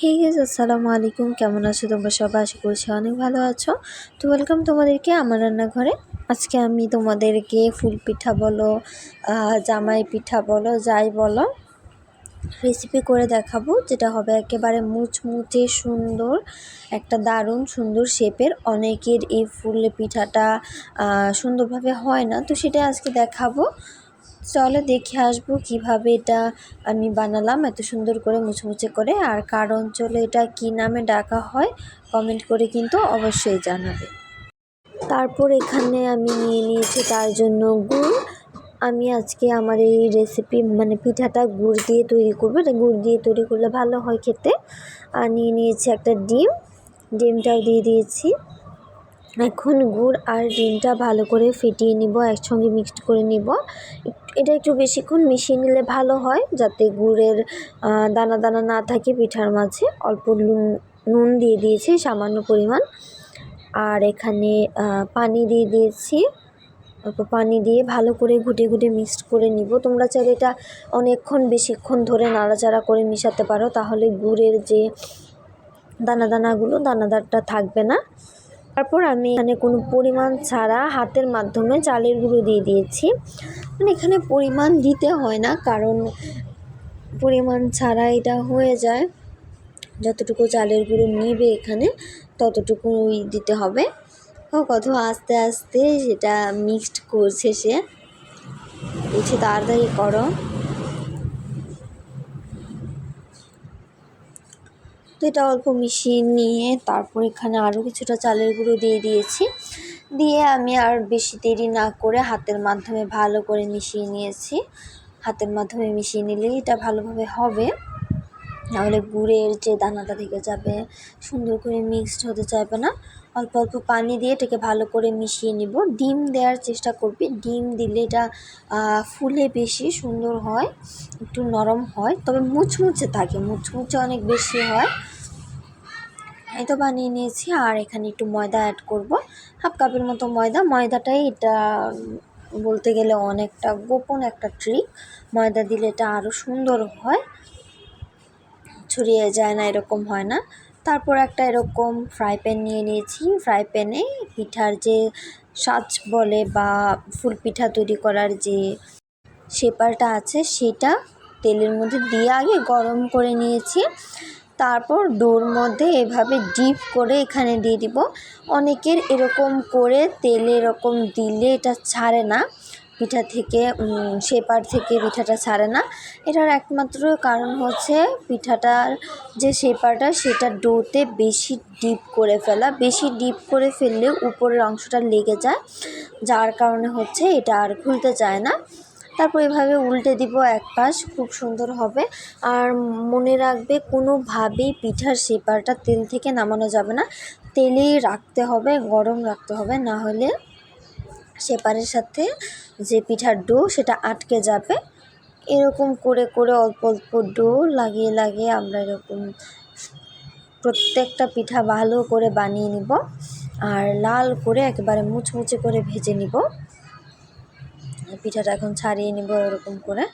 হে guess আসসালামু আলাইকুম। কেমন আছো তোমরা সবাই? আশা করছি অনেক ভালো আছো। তো ওয়েলকাম তোমাদেরকে আমার রান্নাঘরে। আজকে আমি তোমাদেরকে ফুল পিঠা বলো জামাই পিঠা বলো, যাই বলো রেসিপি করে দেখাবো। যেটা হবে একেবারে মুচমুচে সুন্দর, একটা দারুণ সুন্দর শেপের অনেকের এই ফুল পিঠাটা সুন্দরভাবে হয় না। তো সেটা আজকে দেখাবো। চলো দেখে আসব কীভাবে এটা আমি বানালাম, এত সুন্দর করে মুচমুচে করে। আর কার অঞ্চলে এটা কি নামে ডাকা হয় কমেন্ট করে কিন্তু অবশ্যই জানাবে। তারপর এখানে আমি নিয়ে নিয়েছি তার জন্য গুড়। আমি আজকে আমার এই রেসিপি মানে পিঠাটা গুড় দিয়ে তৈরি করব। এটা গুড় দিয়ে তৈরি করলে ভালো হয় খেতে। আর নিয়ে নিয়েছি একটা ডিম। ডিমটাও দিয়ে দিয়েছি। এখন গুড় আর ডিমটা ভালো করে ফেটিয়ে নিব, একসঙ্গে মিক্সড করে নিব। এটা একটু বেশিক্ষণ মিশিয়ে নিলে ভালো হয়, যাতে গুড়ের দানা দানা না থাকে পিঠার মাঝে। অল্প নুন নুন দিয়ে দিয়েছি, সামান্য পরিমাণ। আর এখানে পানি দিয়ে দিয়েছি। অল্প পানি দিয়ে ভালো করে ঘুটে ঘুটে মিক্সড করে নিব। তোমরা চাইলে এটা অনেকক্ষণ, বেশিক্ষণ ধরে নাড়াচাড়া করে মিশাতে পারো, তাহলে গুড়ের যে দানা দানাগুলো, দানাদারটা থাকবে না। তারপর আমি এখানে কোনো পরিমাণ ছাড়া হাতের মাধ্যমে চালের গুঁড়ো দিয়ে দিয়েছি। মানে এখানে পরিমাণ দিতে হয় না, কারণ পরিমাণ ছাড়া এটা হয়ে যায়। যতটুকু চালের গুঁড়ো নিবে এখানে ততটুকুই দিতে হবে। কত আস্তে আস্তে সেটা মিক্সড করছে সে। বলছে, তাড়াতাড়ি করো। এটা অল্প মিশিয়ে নিয়ে তারপর এখানে আরও কিছুটা চালের গুঁড়ো দিয়ে দিয়েছি। দিয়ে আমি আর বেশি দেরি না করে হাতের মাধ্যমে ভালো করে মিশিয়ে নিয়েছি। হাতের মাধ্যমে মিশিয়ে নিলেই এটা ভালোভাবে হবে। নাহলে গুড়ের যে দানাটা থেকে যাবে, সুন্দর করে মিক্সড হতে চাইবে না। অল্প অল্প পানি দিয়ে এটাকে ভালো করে মিশিয়ে নিব। ডিম দেওয়ার চেষ্টা করবি। ডিম দিলে এটা ফুলে বেশি সুন্দর হয়, একটু নরম হয়। তবে মুচমুচে থাকে। মুচমুচে অনেক বেশি হয়। এই তো বানিয়ে নিয়েছি। আর এখানে একটু ময়দা অ্যাড করব। হাফ কাপের মতো ময়দা। ময়দাটাই এটা, বলতে গেলে অনেকটা গোপন একটা ট্রিক ময়দা দিলে এটা আরও সুন্দর হয়। ছড়িয়ে যায় না, এরকম হয় না। তারপর একটা এরকম ফ্রাই প্যান নিয়ে নিয়েছি। ফ্রাই প্যানে পিঠার যে সাজ বলে বা ফুল পিঠা তৈরি করার যে শেপারটা আছে, সেটা তেলের মধ্যে দিয়ে আগে গরম করে নিয়েছি। তারপর ডোর মধ্যে এভাবে ডিপ করে এখানে দিয়ে দিব। অনেকের এরকম করে তেলে এরকম দিলে এটা ছাড়ে না। পিঠা থেকে শেপার থেকে পিঠাটা ছাড়ে না। এটার একমাত্র কারণ হচ্ছে পিঠাটার যে শেপারটা, সেটা ডোতে বেশি ডিপ করে ফেলা। বেশি ডিপ করে ফেললে উপরের অংশটা লেগে যায়, যার কারণে হচ্ছে এটা আর খুলতে চায় না। তারপর এভাবে উল্টে দিব এক পাশ, খুব সুন্দর হবে। আর মনে রাখবে, কোনোভাবেই পিঠার শেপারটা তেল থেকে নামানো যাবে না। তেলেই রাখতে হবে, গরম রাখতে হবে, না হলে শেপারের সাথে যে পিঠার ডো সেটা আটকে যাবে। এরকম করে করে অল্প অল্প ডো লাগিয়ে লাগিয়ে আমরা এরকম প্রত্যেকটা পিঠা ভালো করে বানিয়ে নিব আর লাল করে একেবারে মুচমুচে করে ভেজে নিব। পিঠাটা এখন ছাড়িয়ে নিব এরকম করে।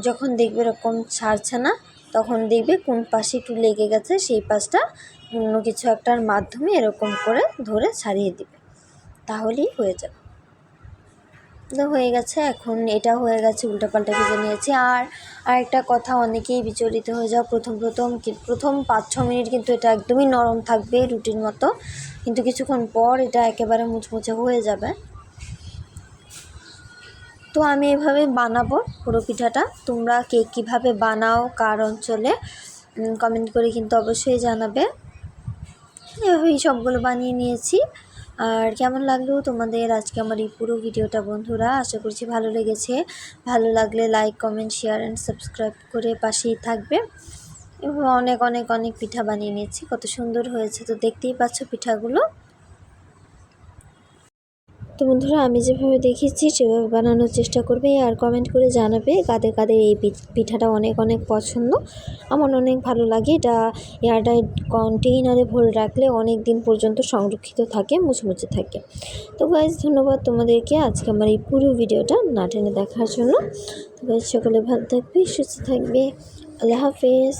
যখন দেখবে এরকম ছাড়ছে না, তখন দেখবে কোন পাশে একটু লেগে গেছে, সেই পাশটা অন্য কিছু একটার মাধ্যমে এরকম করে ধরে ছাড়িয়ে দিবে। তাহলেই হয়ে যাবে। তো হয়ে গেছে, এখন এটা হয়ে গেছে, উল্টাপাল্টা ভেজে নিয়েছি আর আরেকটা কথা, অনেকেই বিচলিত হয়ে যাও। প্রথম প্রথম প্রথম পাঁচ, ছ মিনিট কিন্তু এটা একদমই নরম থাকবে রুটির মতো। কিন্তু কিছুক্ষণ পর এটা একেবারে মুচমুচে হয়ে যাবে। তো আমি এভাবে বানাবো পুরো পিঠাটা। তোমরা কে কীভাবে বানাও, কার অঞ্চলে কমেন্ট করে কিন্তু অবশ্যই জানাবে। এভাবেই সবগুলো বানিয়ে নিয়েছি। আর কেমন লাগল তোমাদের আজকে আমার এই পুরো ভিডিওটা, বন্ধুরা? আশা করছি ভালো লেগেছে। ভালো লাগলে like comment share and subscribe করে পাশেই থাকবে। এবং অনেক অনেক অনেক পিঠা বানিয়ে নিয়েছি। কত সুন্দর হয়েছে। তো দেখতেই পাচ্ছ পিঠাগুলো। তো বন্ধুরা, আমি যেভাবে দেখেছি সেভাবে বানানোর চেষ্টা করবে আর কমেন্ট করে জানাবে কাদের কাদের এই পিঠাটা অনেক অনেক পছন্দ। আমার অনেক ভালো লাগে। এটা এয়ারটাইট কন্টেইনারে ভরে রাখলে অনেক দিন পর্যন্ত সংরক্ষিত থাকে মুচমুচে থাকে। তো গাইজ ধন্যবাদ তোমাদেরকে আজকে আমার এই পুরো ভিডিওটা না টেনে দেখার জন্য। তো গাইজ সকলে ভালো থাকবে, সুস্থ থাকবে। আল্লাহ হাফেজ।